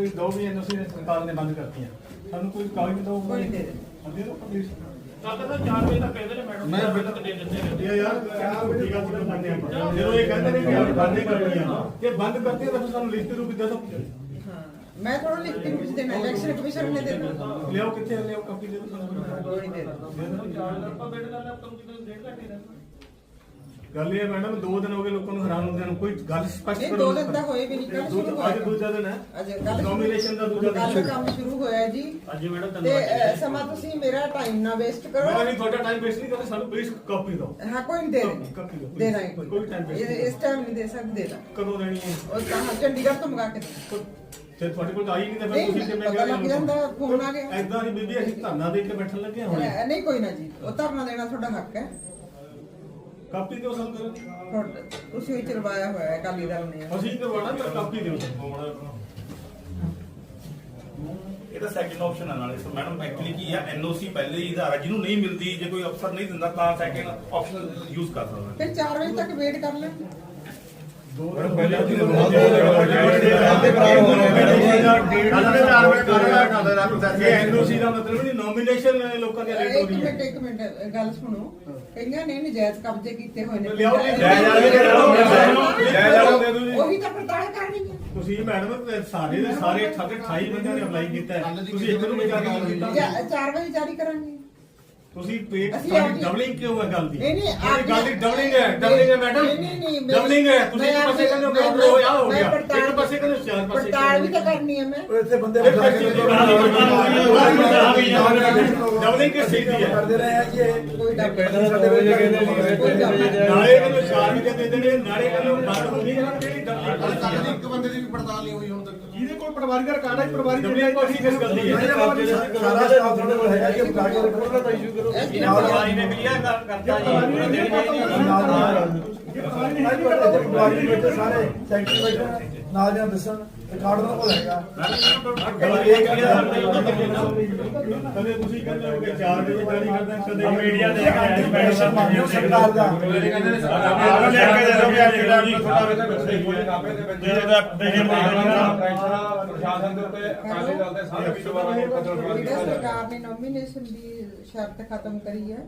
ਕੋਈ ਦੋ ਵੀ ਐਨਓਸੀ ਸਰਕਾਰ ਨੇ ਬੰਦ ਕਰਤੀਆਂ। ਸਾਨੂੰ ਕੋਈ ਕਾਗਜ਼ ਦਿਓ ਕੋਈ ਦੇ ਦੇ। ਦੇ ਦਿਓ ਪਲੀਜ਼ ਕੱਲ ਤਾਂ 4 ਵਜੇ ਤੱਕ ਕਹਿੰਦੇ ਨੇ ਮੈਡਮ ਮੈਂ ਮੈਂ ਦੇ ਦਿੰਦੇ ਨੇ। ਇਹ ਯਾਰ ਠੀਕ ਆ ਤੁਸੀਂ ਮੰਨਦੇ ਆਪਾਂ ਜਦੋਂ ਇਹ ਕਹਿੰਦੇ ਨੇ ਕਿ ਆਪ ਬੰਦ ਹੀ ਕਰਨੀਆਂ ਜੇ ਬੰਦ ਕਰਤੀਆਂ ਤਾਂ ਫਿਰ ਸਾਨੂੰ ਲਿਖਤੀ ਰੂਪ ਦੇ ਦਿਓ ਹਾਂ। ਮੈਂ ਥੋੜਾ ਲਿਖ ਕੇ ਕੁਝ ਦੇਣਾ ਇਲੈਕਸ਼ਨ ਕਮਿਸ਼ਨ ਨੇ ਦੇ ਦੇਣਾ। ਲਿਆਓ ਕਿੱਥੇ ਆ? ਲਿਆਓ ਕਾਪੀ ਦੇ ਦਿਓ ਸਾਨੂੰ। ਕੋਈ ਨਹੀਂ ਦੇ ਦੇਣਾ ਆਪਾਂ ਵੇਟ ਕਰਨਾ ਤੁਹਾਨੂੰ ਕਿਤੇ ਡੇਢ ਘੰਟੇ ਰਹਿਣਾ ਗੱਲ ਇਹ ਮੈਡਮ ਦੋ ਦਿਨ ਹੋ ਗਏ ਲੋਕਾਂ ਨੂੰ ਹੈਰਾਨ ਹੁੰਦਿਆਂ ਨੂੰ ਕੋਈ ਗੱਲ ਸਪਸ਼ਟ ਨਹੀਂ ਦੋ ਦਿਨ ਤਾਂ ਹੋਏ ਵੀ ਨਹੀਂ ਕੱਲ ਸ਼ੁਰੂ ਹੋਇਆ ਅੱਜ ਦੂਜਾ ਦਿਨ ਹੈ। ਅੱਜ ਕੱਲ Nomination ਦਾ ਦੂਜਾ ਦਿਨ ਕੱਲ ਕੰਮ ਸ਼ੁਰੂ ਹੋਇਆ ਜੀ। ਅੱਜ ਮੈਡਮ ਤੇ ਅ, ਸਮਾਂ ਤੁਸੀਂ ਮੇਰਾ ਟਾਈਮ ਨਾ ਵੇਸਟ ਮੈਂ ਕਰੋ ਨਹੀਂ ਤੁਹਾਡਾ ਟਾਈਮ ਵੇਸਟ ਨਹੀਂ ਕਰਦਾ ਸਾਨੂੰ ਪਲੀਜ਼ ਕਾਪੀ ਦਿਓ। ਹਾਂ ਕੋਈ ਨਹੀਂ ਦੇ ਦੇਣੀ। ਕਾਪੀ ਦਿਓ ਦੇ। ਦਾਂਗੇ ਕੋਈ ਟਾਈਮ ਵੇਸਟ ਇਸ ਟਾਈਮ ਨਹੀਂ ਦੇ ਸਕਦੇ ਦੇ ਕਦੋਂ ਦੇਣੀ ਹੈ? ਉਹ ਤਾਂ ਚੰਡੀਗੜ੍ਹ ਤੋਂ ਮੰਗਾ ਕੇ ਤੇ ਤੁਹਾਡੇ ਕੋਲ ਤਾਂ ਆਈ ਨਹੀਂ ਤਾਂ ਫਿਰ ਨਹੀਂ, ਤੁਸੀਂ ਕਿਵੇਂ ਪਤਾ ਲੱਗ ਜਾਂਦਾ, phone ਆ ਗਿਆ। ਐਦਾਂ ਦੀ ਬੀਬੀ ਅਸੀਂ ਧਰਨਾ ਦੇ ਕੇ ਬੈਠਣ ਲੱਗੇ ਹਾਂ ਹੁਣੇ। ਨਹੀਂ ਕੋਈ ਨਾ ਜੀ। ਉਹ ਧਰਨਾ ਦੇਣਾ ਤੁਹਾਡਾ ਹੱਕ ਹੈ। ਕਾਪੀ ਦਿਓ ਸਾਨੂੰ ਫਿਰ। ਤੁਹਾਡਾ- ਤੁਸੀਂ ਹੀ ਚਲਵਾਇਆ ਹੋਇਆ ਹੈ ਅਕਾਲੀ ਦਲ ਨੇ। ਅਸੀਂ ਕਰਵਾਣਾ ਤਾਂ ਕਾਪੀ ਦਿਓ ਇਹ ਤਾਂ ਸੈਕਿੰਡ ਆਪਸ਼ਨ ਹੈ ਨਾਲੇ ਸੋ ਮੈਡਮ ਐਕਚੁਅਲੀ ਕੀ ਹੈ ਐਨਓਸੀ ਪਹਿਲੇ ਹੀ ਆਧਾਰ ਜਿਹਨੂੰ ਨਹੀਂ ਮਿਲਦੀ ਜੇ ਕੋਈ ਅਫਸਰ ਨਹੀਂ ਦਿੰਦਾ ਤਾਂ ਸੈਕਿੰਡ ਆਪਸ਼ਨ ਯੂਜ਼ ਕਰ ਸਕਦਾ। ਫਿਰ 4 ਵਜੇ ਤੱਕ ਵੇਟ ਕਰ ਲੈ। ਇੱਕ ਮਿੰਟ ਇੱਕ ਮਿੰਟ ਗੱਲ ਸੁਣੋ ਕਈਆਂ ਨੇ ਨਜਾਇਜ਼ ਕਬਜ਼ੇ ਕੀਤੇ ਹੋਏ ਨੇ ਉਹੀ ਤਾਂ ਪੜਤਾਲ ਕਰਨੀ ਹੈ ਤੁਸੀਂ ਮੈਡਮ ਸਾਰੇ ਦੇ ਸਾਰੇ 28 ਬੰਦਿਆਂ ਨੇ ਅਪਲਾਈ ਕੀਤਾ ਤੁਸੀਂ ਇੱਕ ਨੂੰ ਵੀ ਜਾ ਕੀਤਾ 4 ਵਜੇ ਜਾਰੀ ਕਰਾਂਗੇ ਤੁਸੀਂ ਪੇਟ ਅਸੀਂ ਆਪਣੀ- ਡਬਲਿੰਗ ਕਿਉਂ ਹੈ ਗੱਲ ਦੀ? ਨਹੀਂ ਨਹੀਂ ਗੱਲ ਦੀ ਡਬਲਿੰਗ ਹੈ ਡਬਲਿੰਗ ਹੈ ਮੈਡਮ ਨਹੀਂ ਨਹੀਂ ਨਹੀਂ ਡਬਲਿੰਗ ਹੈ ਤੁਸੀਂ ਮੈਂ ਇੱਕ ਪਾਸੇ ਕਹਿੰਦੇ ਹੋ ਮੈਂ- ਕਿ ਹੋ ਗਿਆ ਹੋ ਮੈਂ ਗਿਆ। ਪੜਤਾਲ- ਇੱਕ ਪਾਸੇ ਕਹਿੰਦੇ ਹੋ ਚਾਰ ਪਾਸੇ ਪੜਤਾਲ ਵੀ ਤਾਂ ਕਰਨੀ ਹੈ ਮੈਂ। ਇੱਥੇ ਬੰਦੇ ਬਿਠਾ ਕੇ ਡਬਲਿੰਗ ਕਿਸ ਚੀਜ਼ ਦੀ ਹੈ ਕਰਦੇ ਰਹੇ ਆ ਜੀ ਇਹ। ਕੋਈ ਡਰ ਕਹਿੰਦੇ ਕੋਈ ਡਰ ਨਹੀਂ। ਨਾਲੇ ਕਹਿੰਦੇ ਚਾਰ ਵੀ ਦੇ ਦੇਣੇ ਨਾਲੇ ਕਹਿੰਦੇ ਬੰਦ ਹੋ ਗਈ ਇਹਨਾਂ ਕਿਹੜੀ ਡਬਲਿੰਗ ਇੱਕ ਬੰਦੇ ਦੀ ਵੀ ਪੜਤਾਲ ਨਹੀਂ ਹੋਈ ਹੁਣ ਤੱਕ। ਕੋਲ ਪਰਿਵਾਰਿਕ ਰਿਕਾਰਡ ਹੈ ਪਰਿਵਾਰਿਕ ਡਬਲਿੰਗ ਕੋਈ ਕਿਸ ਗੱਲ ਦੀ ਹੈ। ਸਾਰਾ ਸਟਾਫ ਤੁਹਾਡੇ ਕੋਲ ਹੈਗਾ ਕਿ ਬੁਲਾ ਕੇ ਰਿਪੋਰਟ ਦਾ ਇਸ਼ੂ ਕਰੋ। ਇਹ ਨਾਲ ਪਰਿਵਾਰੀ ਨੇ ਕਲੀਅਰ ਕਰਤਾ ਜੀ। ਬੈਠੇ ਸਾਰੇ ਸੈਕਟਰੀ ਬੈਠੇ ਨਾਲ ਜਾਂ ਦੱਸਣ ਰਿਕਾਰਡ ਉਹਨਾਂ ਕੋਲ ਹੈਗਾ ਕਦੇ ਤੁਸੀਂ ਕਹਿੰਦੇ ਹੋ ਕਿ 4 ਵਜੇ ਜਾਰੀ ਕਰਦਾ ਕਦੇ ਮੀਡੀਆ ਦੇ ਕੇ ਆਏ ਸੀ, ਮੈਡਮ ਸਾਹਿਬ ਮਾਨਯੋਗ ਸਰਕਾਰ ਦਾ ਪ੍ਰਸ਼ਾਸਨ ਦੇ ਉੱਤੇ ਅਕਾਲੀ ਦਲ ਦੇ ਸਾਰੇ ਵਿਸ਼ਵਾਸ ਨੂੰ ਖਤਮ ਕਰ ਸਰਕਾਰ ਨੇ ਨੋਮੀਨੇਸ਼ਨ ਦੀ ਸ਼ਰਤ ਖਤਮ ਕਰੀ ਹੈ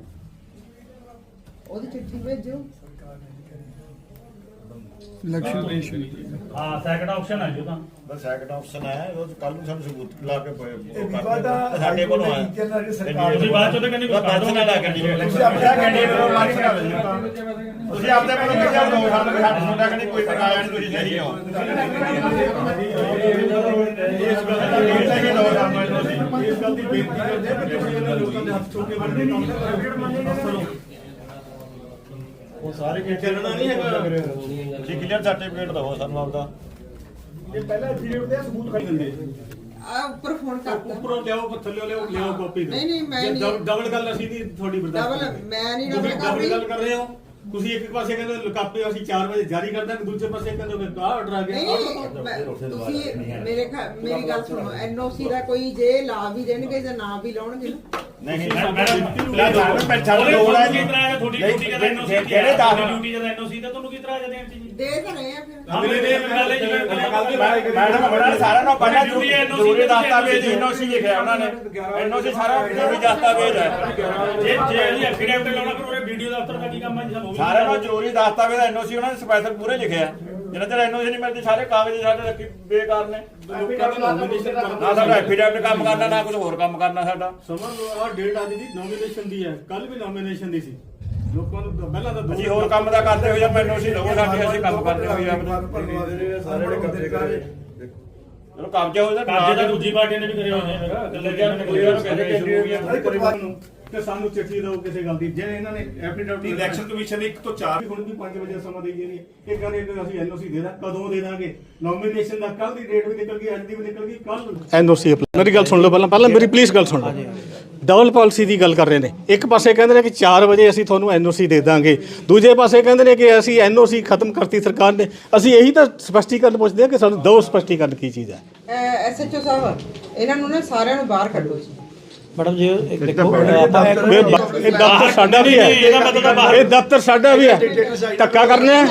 ਉਹਦੀ ਚਿੱਠੀ ਭੇਜੋ ਹਾਂ ਸੈਕੰਡ ਆਪਸ਼ਨ ਹੈ ਜੋ ਤਾਂ। ਬਸ ਸੈਕੰਡ ਆਪਸ਼ਨ ਹੈ ਉਹ ਕੱਲ ਨੂੰ ਸਾਨੂੰ ਸਬੂਤ ਲਾ ਕੇ ਪਏ ਸਾਡੇ ਕੋਲ ਦੀ ਸਰਕਾਰ ਤੁਸੀਂ ਬਾਅਦ ਚੋਂ ਤਾਂ ਕਹਿੰਦੇ ਬਸ ਨਾ ਲਾ ਕੈਂਡੀਡੇਟ ਤੁਸੀਂ ਆਪਣਾ ਕੈਂਡੀਡੇਟ ਨੂੰ ਕਰਾ ਦਿਓ ਤੁਸੀਂ ਆਪਦੇ ਕੋਲੋਂ ਕਿਹਾ ਦੋ ਸਾਲ ਲਗੇ ਸਾਡੇ ਸੁਣਦਾ ਕਿ ਕੋਈ ਪਕਾਇਆ ਨਹੀਂ ਤੁਸੀਂ ਸਹੀ ਹੋ। ਇਸ ਗੱਲ ਦੀ ਬੇਨਤੀ ਹੈ ਦੋ ਸਾਲ ਤੋਂ ਅਸੀਂ ਇਸ ਗੱਲ ਦੀ ਬੇਨਤੀ ਕਰਦੇ ਕਿ ਤੁਸੀਂ ਇਹਨਾਂ ਲੋਕਾਂ ਦੇ ਹੱਥ ਚੁੱਕ ਕੇ ਬੰਦੇ ਕੰਮ ਕਰੋ ਉਹ ਸਾਰੇ ਕਿ ਚੱਲਣਾ ਨਹੀਂ ਹੈਗਾ। ਤੁਸੀਂ ਕਲੀਅਰ ਸਰਟੀਫਿਕੇਟ ਦਵੋ ਸਾਨੂੰ ਆਪਦਾ। ਇਹ ਪਹਿਲਾਂ ਐਫੀਡੇਵਿਟ ਦੇ ਸਬੂਤ ਖੜੀ ਦਿੰਦੇ ਆ ਉੱਪਰ ਫੋਨ ਕਰਤਾ। ਉੱਪਰੋਂ ਲਿਆਓ ਥੱਲੇ ਲਿਆਓ ਲਿਆਓ ਕਾਪੀ ਨਹੀਂ, ਨਹੀਂ, ਮੈਂ ਜੇ ਨਹੀਂ- ਡਬ- ਡਬਲ ਗੱਲ ਅਸੀਂ ਨਹੀਂ ਤੁਹਾਡੀ ਬਰਦਾਸ਼ਤ ਡਬਲ। ਮੈਂ ਨਹੀਂ ਡਬਲ ਕਰ ਡਬਲ ਰਹੀ ਗੱਲ ਕਰ ਰਹੇ ਹੋ। ਤੁਸੀਂ ਇੱਕ ਪਾਸੇ ਕਹਿੰਦੇ ਕਾਪੀ ਅਸੀਂ 4 ਵਜੇ ਜਾਰੀ ਕਰ ਦਾਂਗੇ ਦੂਜੇ ਪਾਸੇ ਕਹਿੰਦੇ ਹੋ ਕਿ ਕਾ ਆਰਡਰ ਆ ਗਿਆ। ਨਹੀਂ ਨਹੀਂ ਮੈਂ- ਤੁਸੀਂ ਮੇਰੇ ਖਿਆ- ਮੇਰੀ ਗੱਲ ਸੁਣੋ ਐਨਓਸੀ ਦਾ ਕੋਈ ਜੇ ਲਾ ਵੀ ਦੇਣਗੇ ਜਾਂ ਨਾ ਵੀ ਲਾਉਣਗੇ ਨਾ। ਨਹੀਂ ਮੈਡਮ ਪੈਨਸ਼ਨ ਉਹਦੇ ਲੋੜ ਹੈ ਤੁਹਾਨੂੰ ਕੀ ਤਰ੍ਹਾਂ ਹੈ ਤੁਹਾਡੀ ਡਿਊਟੀ ਜਦ ਐਨਓਸੀ ਜਿਹੜੇ ਦਸ ਡਿਊਟੀ ਜਦ ਐਨਓਸੀ ਤਾਂ ਤੁਹਾਨੂੰ ਕੀ ਤਰ੍ਹਾਂ ਜਦ ਐਨਓਸੀ ਜੀ? ਦੇ ਤਾਂ ਰਹੇ ਆ ਫਿਰ। ਅਗਲੇ ਦੇ ਗੱਲ ਹੈ ਜਿਵੇਂ ਮੈਡਮ ਉਹਨਾਂ ਸਾਰਿਆਂ ਨੂੰ ਪਹਿਲਾਂ ਜ਼ਰੂਰੀ ਜ਼ਰੂਰੀ ਦਸਤਾਵੇਜ਼ ਐਨਓਸੀ ਲਿਖਿਆ ਉਹਨਾਂ ਨੇ। ਐਨਓਸੀ ਸਾਰਾ ਜ਼ਰੂਰੀ ਦਸਤਾਵੇਜ਼ ਹੈ। ਜੇ ਜੇ ਇਹ ਐਫੀਡੇਵਿਟ ਲਾਉਣਾ ਫਿਰ ਉਹਦੇ ਵੀਡੀਓ ਦਫ਼ਤਰ ਦਾ ਕੀ ਕੰਮ ਹੈ ਜੀ ਸਾਨੂੰ ਉਹ ਵੀ ਸਾਰਿਆਂ ਨੂੰ ਜ਼ਰੂਰੀ ਦਸਤਾਵੇਜ਼ ਐਨਓਸੀ ਉਹਨਾਂ ਨੇ ਸਪੈਸ਼ਲ ਪੂਰੇ ਲਿਖਿਆ ਜਿੰਨਾ ਚਿਰ ਐਨਓਸੀ ਨਹੀਂ ਮਿਲਦੀ ਸਾਰੇ ਕਾਗਜ਼ ਸਾਡੇ ਰੱਖੀ ਬੇਕਾਰ ਨੇ। ਲੋਕਾਂ ਦਾ ਨੋਮੀਨੇਸ਼ਨ ਨਾ ਸਾਡਾ ਐਫੀਡੈਵਿਟ ਕੰਮ ਕਰਨਾ ਨਾ ਕੁਝ ਹੋਰ ਕੰਮ ਕਰਨਾ ਸਾਡਾ। ਸਮਝ ਲਓ ਡੇਟ ਅੱਜ ਦੀ ਨੋਮੀਨੇਸ਼ਨ ਦੀ ਹੈ। ਕੱਲ ਵੀ ਨੋਮੀਨੇਸ਼ਨ ਦੀ ਸੀ। ਲੋਕਾਂ ਨੂੰ ਤਾਂ ਪਹਿਲਾਂ ਤਾਂ ਦੋ- ਅਸੀਂ ਹੋਰ ਕੰਮ ਦਾ ਕਰਦੇ ਹੋਏ ਜਾਂ ਐਨਓਸੀ ਲਵੋ ਸਾਡੇ ਅਸੀਂ ਕੰਮ ਕਰਦੇ ਹੋਏ ਆ। ਸਾਰੇ ਨੇ ਕਬਜ਼ੇ ਕਰ ਚਲੋ ਕਬਜ਼ਾ ਹੋਇਆ ਤਾਂ ਦੂਜੀ ਪਾਰਟੀ ਨੇ ਵੀ ਕਰੇ ਹੋਏ ਨੇ। ਫਿਰ ਲੱਗਿਆ ਨੂੰ ਕੋਈ ਉਹਨੂੰ ਕਹਿੰਦੇ ਕੈਂਡੀਡੇਟ ਪਰਿਵਾਰ ਨੂੰ। ਕਿ ਸਾਨੂੰ ਚਿੱਠੀ ਦਿਓ ਕਿਸੇ ਗੱਲ ਦੀ। ਜੇ ਇਹਨਾਂ ਨੇ ਐਫੀਡੇਵਿਟ ਇਲੈਕਸ਼ਨ ਕਮਿਸ਼ਨ ਨੇ 1 ਤੋਂ 4 ਹੁਣ ਵੀ 5 ਵਜੇ ਸਮਾਂ ਦੇਈ ਜਾਣੀ ਇਹ ਕਹਿੰਦੇ ਕਿ ਅਸੀਂ ਐਨਓਸੀ ਦੇ ਦਾਂ ਕਦੋਂ ਦੇ ਦਾਂਗੇ? ਨੋਮੀਨੇਸ਼ਨ ਦਾ ਕੱਲ ਦੀ ਡੇਟ ਵੀ ਨਿਕਲ ਗਈ ਅੱਜ ਦੀ ਵੀ ਨਿਕਲ ਗਈ ਕੱਲ ਐਨਓਸੀ ਮੇਰੀ ਗੱਲ ਸੁਣ ਲਓ ਪਹਿਲਾਂ ਪਹਿਲਾਂ ਮੇਰੀ ਪਲੀਜ਼ ਗੱਲ ਸੁਣ ਲਓ। ਡਬਲ ਪਾਲਿਸੀ ਦੀ ਗੱਲ ਕਰ ਰਹੇ ਨੇ। ਇੱਕ ਪਾਸੇ ਕਹਿੰਦੇ ਨੇ ਕਿ 4 ਵਜੇ ਅਸੀਂ ਤੁਹਾਨੂੰ ਐਨਓਸੀ ਦੇ ਦਾਂਗੇ। ਦੂਜੇ ਪਾਸੇ ਕਹਿੰਦੇ ਨੇ ਕਿ ਅਸੀਂ ਐਨਓਸੀ ਖਤਮ ਕਰਤੀ ਸਰਕਾਰ ਨੇ। ਅਸੀਂ ਇਹੀ ਤਾਂ ਸਪਸ਼ਟੀਕਰਨ ਪੁੱਛਦੇ ਹਾਂ ਕਿ ਸਾਨੂੰ ਦੋ ਸਪਸ਼ਟੀਕਰਨ ਕੀ ਚੀਜ਼ ਹੈ। ਐਸਐਚਓ ਸਾਹਿਬ, ਇਹਨਾਂ ਨੂੰ ਨਾ ਸਾਰਿਆਂ ਨੂੰ ਬਾਹਰ ਕੱਢੋ ਜੀ। ਮੈਡਮ ਜੀ ਇੱਕ ਦੇਖੋ ਆਪਾਂ ਇਹ ਬ- ਇਹ ਦਫ਼ਤਰ ਸਾਡਾ ਵੀ ਹੈ। ਇਹਦਾ ਮਤਲਬ ਤਾਂ ਬਾਹਰ ਇਹ ਦਫ਼ਤਰ ਸਾਡਾ ਵੀ ਹੈ। ਧੱਕਾ ਕਰਨਾ ਹੈ?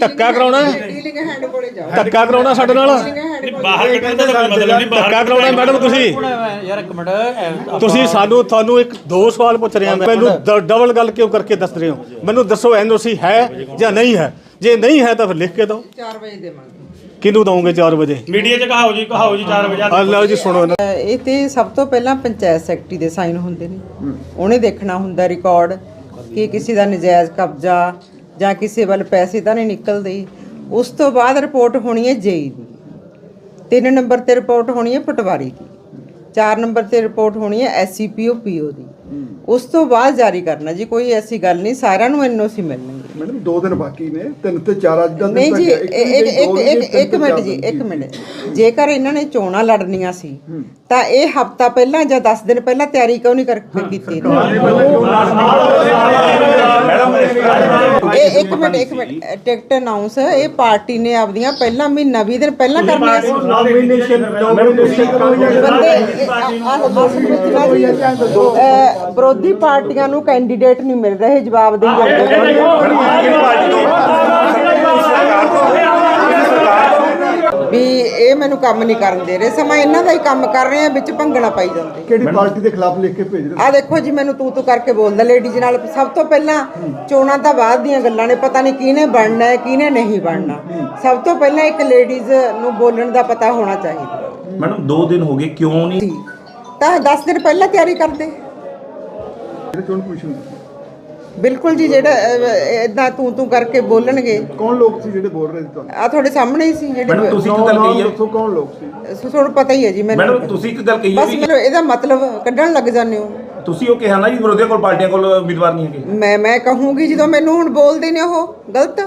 ਧੱਕਾ ਕਰਾਉਣਾ ਹੈ? ਡੀਲਿੰਗ ਹੈਂਡ ਕੋਲੇ ਜਾਓ ਧੱਕਾ ਕਰਾਉਣਾ ਸਾਡੇ ਨਾਲ? ਬਾਹਰ ਕੱਢਣ ਦਾ ਕੋਈ ਮਤਲਬ ਨਹੀਂ ਬਾਹਰ ਧੱਕਾ ਕਰਾਉਣਾ ਮੈਡਮ ਤੁਸੀਂ? ਯਾਰ ਇੱਕ ਮਿੰਟ ਇਹ ਤੁਸੀਂ ਸਾਨੂੰ ਤੁਹਾਨੂੰ ਇੱਕ ਦੋ ਸਵਾਲ ਪੁੱਛ ਰਿਹਾ ਮੈਂ ਮੈਨੂੰ ਡਬਲ ਗੱਲ ਕਿਉਂ ਕਰਕੇ ਦੱਸ ਰਹੇ ਹੋ? ਮੈਨੂੰ ਦੱਸੋ ਐਨਓਸੀ ਹੈ ਜਾਂ ਨਹੀਂ ਹੈ? ਜੇ ਨਹੀਂ ਹੈ ਤਾਂ ਫਿਰ ਲਿਖ ਕੇ ਦਿਓ। 4 ਵਜੇ ਦੇਵਾਂਗੇ। ਕਿਹਨੂੰ ਦਵੋਗੇ 4 ਵਜੇ? ਮੀਡੀਆ 'ਚ ਕਹਾਓ ਜੀ ਕਹਾਓ ਜੀ 4 ਵਜੇ ਆ ਲਓ ਜੀ ਸੁਣੋ। ਇਹ ਤੇ ਸਭ ਤੋਂ ਪਹਿਲਾਂ ਪੰਚਾਇਤ ਸੈਕਟਰੀ ਦੇ ਸਾਈਨ ਹੁੰਦੇ ਨੇ। ਉਹਨੇ ਦੇਖਣਾ ਹੁੰਦਾ ਰਿਕਾਰਡ ਕਿ ਕਿਸੇ ਦਾ ਨਜਾਇਜ਼ ਕਬਜ਼ਾ ਜਾਂ ਕਿਸੇ ਵੱਲ ਪੈਸੇ ਤਾਂ ਨਹੀਂ ਨਿਕਲਦੇ। ਉਸ ਤੋਂ ਬਾਅਦ ਰਿਪੋਰਟ ਹੋਣੀ ਹੈ ਜੇਈ ਦੀ। ਤਿੰਨ ਨੰਬਰ ਤੇ ਰਿਪੋਰਟ ਹੋਣੀ ਹੈ ਪਟਵਾਰੀ ਦੀ। ਚਾਰ ਨੰਬਰ ਤੇ ਰਿਪੋਰਟ ਹੋਣੀ ਹੈ ਐਸਸੀਪੀਓ ਪੀਓ ਦੀ। ਉਸ ਤੋਂ ਬਾਅਦ ਜਾਰੀ ਕਰਨਾ ਜੀ ਕੋਈ ਐਸੀ ਗੱਲ ਨਹੀਂ ਸਾਰਿਆਂ ਨੂੰ ਐਨਓਸੀ ਮਿਲਣਗੇ ਮੈਡਮ ਦੋ ਦਿਨ ਬਾਕੀ ਨੇ ਤਿੰਨ ਤੇ ਚਾਰ ਅੱਜ ਦਾ ਦਿਨ ਨਹੀਂ ਜੀ। ਇੱਕ ਇੱਕ ਇੱਕ ਇੱਕ ਮਿੰਟ ਜੀ। ਇੱਕ ਮਿੰਟ ਜੇਕਰ ਇਹਨਾਂ ਨੇ ਚੋਣਾਂ ਲੜਨੀਆਂ ਸੀ ਤਾਂ ਇਹ ਹਫਤਾ ਪਹਿਲਾਂ ਜਾਂ 10 ਦਿਨ ਪਹਿਲਾਂ ਤਿਆਰੀ ਕਿਉਂ ਨਹੀਂ ਕਰ ਕੀਤੀ ਇਹ ਇੱਕ ਮਿੰਟ ਇੱਕ ਮਿੰਟ ਟਿਕਟ ਅਨਾਉਂਸ ਇਹ ਪਾਰਟੀ ਨੇ ਆਪਦੀਆਂ ਪਹਿਲਾਂ ਮਹੀਨਾ 20 ਦਿਨ ਪਹਿਲਾਂ ਕਰਨੀਆਂ ਸੀ ਨੋਮੀਨੇਸ਼ਨ ਨੋਮੀਨੇਸ਼ਨ ਜੀ, ਵਿਰੋਧੀ ਪਾਰਟੀਆਂ ਨੂੰ ਕੈਂਡੀਡੇਟ ਨਹੀਂ ਮਿਲ ਰਹੇ ਜਵਾਬ ਦੇਈ ਜਾਂਦੇ ਵੀ ਇਹ ਮੈਨੂੰ ਕੰਮ ਨਹੀਂ ਕਰਨ ਦੇ ਰਹੇ। ਸਮਾਂ ਇਹਨਾਂ ਦਾ ਹੀ ਕੰਮ ਕਰ ਰਹੇ ਆ ਵਿੱਚ ਭੰਗਣਾ ਪਾਈ ਜਾਂਦੇ। ਕਿਹੜੀ ਪਾਰਟੀ ਦੇ ਖਿਲਾਫ ਲਿਖ ਕੇ ਭੇਜ ਰਹੇ ਆ ਦੇਖੋ ਜੀ ਮੈਨੂੰ ਤੂੰ ਤੂੰ ਕਰਕੇ ਬੋਲਦਾ ਲੇਡੀਜ਼ ਨਾਲ। ਸਭ ਤੋਂ ਪਹਿਲਾਂ ਚੋਣਾਂ ਤਾਂ ਬਾਅਦ ਦੀਆਂ ਗੱਲਾਂ ਨੇ ਪਤਾ ਨਹੀਂ ਕਿਹਨੇ ਬਣਨਾ ਹੈ ਕਿਹਨੇ ਨਹੀਂ ਬਣਨਾ। ਸਭ ਤੋਂ ਪਹਿਲਾਂ ਇੱਕ ਲੇਡੀਜ਼ ਨੂੰ ਬੋਲਣ ਦਾ ਪਤਾ ਹੋਣਾ ਚਾਹੀਦਾ। ਮੈਡਮ 2 ਦਿਨ ਹੋ ਗਏ ਕਿਉਂ ਨਹੀਂ? ਤਾਂ 10 ਦਿਨ ਪਹਿਲਾਂ ਤਿਆਰੀ ਕਰਦੇ। ਚੋਣ ਕਮਿਸ਼ਨ। ਬਿਲਕੁਲ ਜੀ ਜਿਹੜਾ ਇਦਾਂ ਤੂੰ ਤੂੰ ਕਰਕੇ ਬੋਲਣਗੇ। ਕੌਣ ਲੋਕ ਸੀ ਜਿਹੜੇ ਬੋਲ ਰਹੇ ਸੀ ਤੁਹਾਨੂੰ? ਆ ਤੁਹਾਡੇ ਸਾਹਮਣੇ ਹੀ ਸੀ ਮੈਡਮ ਜਿਹੜੇ ਤੁਸੀਂ ਇੱਕ ਗੱਲ ਕਹੀ ਹੈ। ਦੱਸੋ ਕੌਣ ਲੋਕ ਸੀ? ਸੋ ਤੁਹਾਨੂੰ ਪਤਾ ਹੀ ਹੈ ਜੀ ਮੈਨੂੰ ਮੈਡਮ ਤੁਸੀਂ ਇੱਕ ਗੱਲ ਕਹੀ ਹੈ ਬਸ ਵੀ ਮੈਨੂੰ ਇਹਦਾ ਮਤਲਬ ਕੱਢਣ ਲੱਗ ਜਾਂਦੇ ਹੋ। ਤੁਸੀਂ ਉਹ ਕਿਹਾ ਨਾ ਜੀ ਵਿਰੋਧੀਆਂ ਕੋਲ ਪਾਰਟੀਆਂ ਕੋਲ ਉਮੀਦਵਾਰ ਨਹੀਂ ਹੈਗੇ। ਮੈਂ ਮੈਂ ਕਹੂੰਗੀ ਜਦੋਂ ਮੈਨੂੰ ਹੁਣ ਬੋਲਦੇ ਨੇ ਉਹ ਗਲਤ?